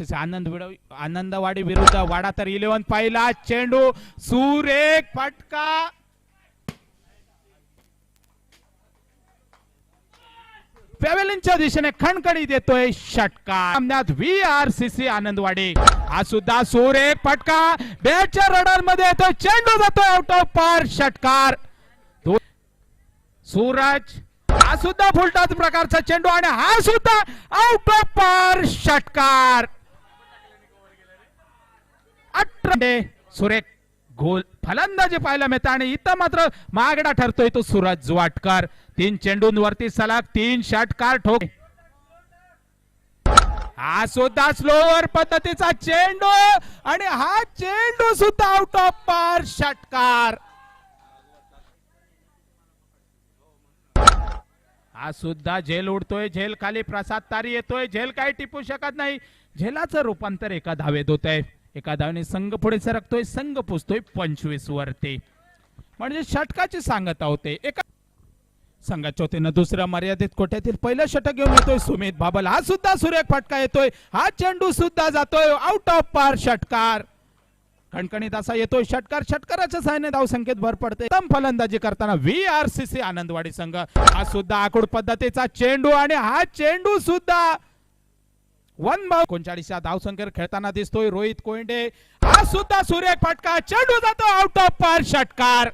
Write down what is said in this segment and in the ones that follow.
R आनंद आनंदवाडी विरुद्ध वाडा तर eleven पहिला. चेंडू सुरेख फटका. पॅवेलिनच्या दिशेने खणखणी देतोय षटकार सामन्यात V R C C Anandwadi. हा सुद्धा सुरेख फटका. बॅटच्या रडारमध्ये येतो चेंडू जातोय आउट ऑफ पार षटकार. सूरज. हा सुद्धा फुलटाच प्रकारचा चेंडू आणि हा सुद्धा आउट ऑफ पार षटकार. मात्र सुरेख गोल फलंदाजी पाहायला मिळतं आणि इथं मात्र मागडा ठरतोय तो सुरज जुवाटकर तीन चेंडूंवरती सलाग तीन षटकार ठोक. हा सुद्धा स्लोवर पद्धतीचा चेंडू आणि हा चेंडू सुद्धा आउट ऑफ पार षटकार हा सुद्धा झेल उडतोय झेल खाली प्रसाद तारी येतोय झेल काही टिपू शकत नाही. झेलाचं रूपांतर एका धावेत होत आहे एका धावने संघ पुढे सरकतोय संघ पुसतोय पंचवीस वरती. म्हणजे षटकाची सांगता होते एका संघाच्या वतीनं दुसऱ्या मर्यादित कोट्यातील पहिलं षटक घेऊन येतोय सुमित बाबल. हा सुद्धा सुरेख फटका येतोय. हा चेंडू सुद्धा जातोय. आउट ऑफ पार षटकार. खणखणीत असा येतोय षटकार. षटकाराच्या सहाय्याने धावसंख्येत भर पडते. उत्तम फलंदाजी करताना V R C C Anandwadi संघ. हा सुद्धा आकुड पद्धतीचा चेंडू आणि हा चेंडू सुद्धा वन बाव एकोणचाळीसच्या धावसंख्येवर खेळताना दिसतोय रोहित कोयंडे. हा सुद्धा सूर्य फटका. चेंडू जातो आउट ऑफ पार षटकार.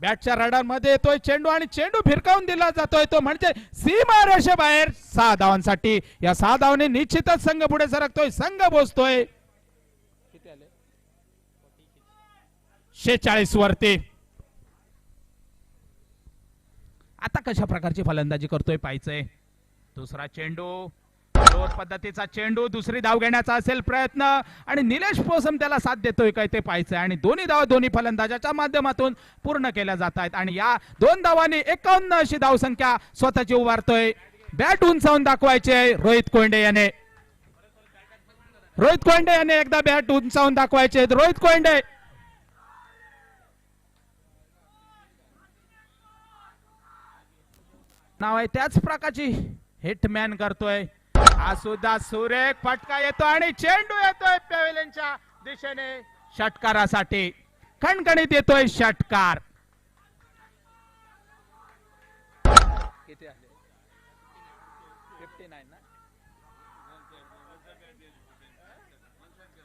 बॅटच्या रडारमध्ये येतोय चेंडू आणि चेंडू फिरकावून दिला जातोय तो म्हणजे सीमा रेषेबाहेर सहा धावांसाठी. या सहा धावने निश्चितच संघ पुढे सरकतोय. संघ बोसतोय. शेचाळीस वरती. आता कशा प्रकारची फलंदाजी करतोय पाहिजे दुसरा चेंडू. पद्धतीचा चेंडू दुसरी धाव घेण्याचा असेल प्रयत्न. आणि निलेश पोसम त्याला साथ देतोय काय ते पाहायचंय आणि दोन्ही धाव दोन्ही फलंदाजाच्या माध्यमातून पूर्ण केल्या जात आहेत. आणि या दोन धावांनी एकावन्न अशी धावसंख्या स्वतःची उभारतोय. बॅट उंचावून दाखवायचे रोहित कोंडे याने. रोहित कोंडे याने एकदा बॅट उंचावून दाखवायचे रोहित कोंडे. नाव आहे त्याच प्रकारची हिटमॅन करतोय. हा सुद्धा सुरेख फटका येतो आणि चेंडू येतोय पॅवेलियनच्या दिशेने. षटकारासाठी खणखणीत येतोय षटकार. किती आले?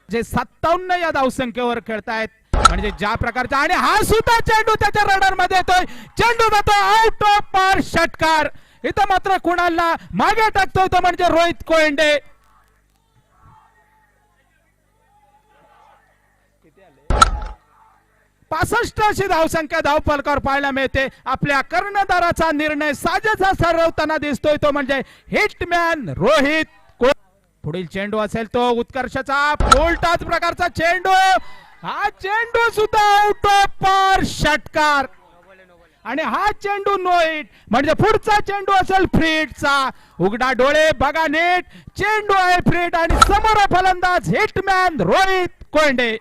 जे सत्तावन्न या धावसंख्येवर खेळतायत म्हणजे ज्या प्रकारचा आणि हा सुद्धा चेंडू त्याच्या रडरमध्ये येतोय. चेंडू जातो आउट ऑफ पार षटकार. इथं मात्र कुणाला मागे टाकतो तो म्हणजे रोहित कोयंडे. पासष्ट अशी धावसंख्या धावफलकावर पाहायला मिळते. आपल्या कर्णधाराचा निर्णय साजेसा ठरवताना दिसतोय तो म्हणजे हिटमॅन रोहित को- पुढील चेंडू असेल तो उत्कर्षाचा. उलटाच प्रकारचा चेंडू. हा चेंडू सुद्धा आउट ऑफ पार षटकार. आणि हा चेंडू नोईट. म्हणजे पुढचा चेंडू असेल फ्रीटचा. उघडा डोळे बघा नेट. चेंडू आहे फ्रीट आणि समोर फलंदाज हिटमॅन रोहित कोंडे.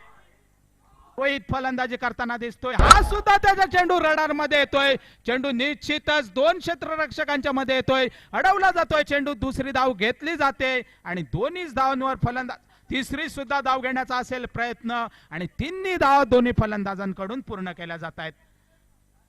रोहित फलंदाजी करताना दिसतोय. हा सुद्धा त्याचा चेंडू रडारमध्ये येतोय. चेंडू निश्चितच दोन क्षेत्ररक्षकांच्या मध्ये येतोय. अडवला जातोय चेंडू दुसरी धाव घेतली जाते आणि दोन्ही धावांवर फलंदाज तिसरी सुद्धा धाव घेण्याचा असेल प्रयत्न आणि तिन्ही धाव दोन्ही फलंदाजांकडून पूर्ण केल्या जात आहेत.